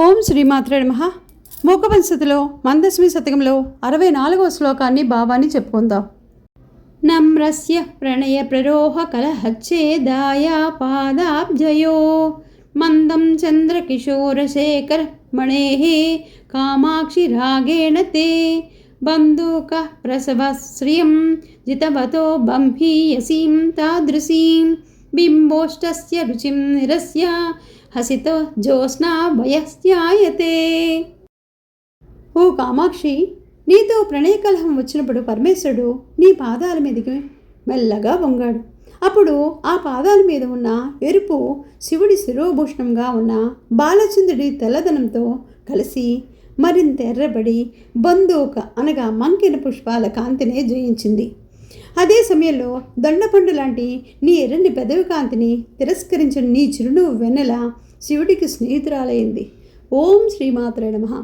ఓం శ్రీమాత్రే నమ. మూకపంచతిలో మందస్మి శతకంలో అరవై నాలుగవ శ్లోకాన్ని భావాన్ని చెప్పుకుందాం. నమ్రస్య ప్రణయ ప్రరోహ కలహచ్చేదాయా పాదాబ్జయో. మందం చంద్రకిశోరశేఖర మణే కామాక్షి రాగేణ తే. బంధూక ప్రసవశ్రియం జితవతో బంహీయసీం తాదృశీం. బింబోష్టస్య రుచిం నిరస్య హసితో జ్యోత్స్నా వయస్యాయతే ఓ కామాక్షి నీతో ప్రణయకలహం వచ్చినప్పుడు పరమేశ్వరుడు నీ పాదాల మీదకి మెల్లగా వంగాడు. అప్పుడు ఆ పాదాల మీద ఉన్న ఎరుపు శివుడి శిరోభూషణంగా ఉన్న బాలచంద్రుడి తెల్లదనంతో కలిసి మరింత ఎర్రబడి బందూక అనగా మంకిన పుష్పాల కాంతినే జయించింది. అదే సమయంలో దొండపండు లాంటి నీ ఎర్రని పెదవి కాంతిని తిరస్కరించిన నీ చిరునవ్వు వెన్నెల శివుడికి స్నేహితురాలైంది. ఓం శ్రీమాత్రే నమః.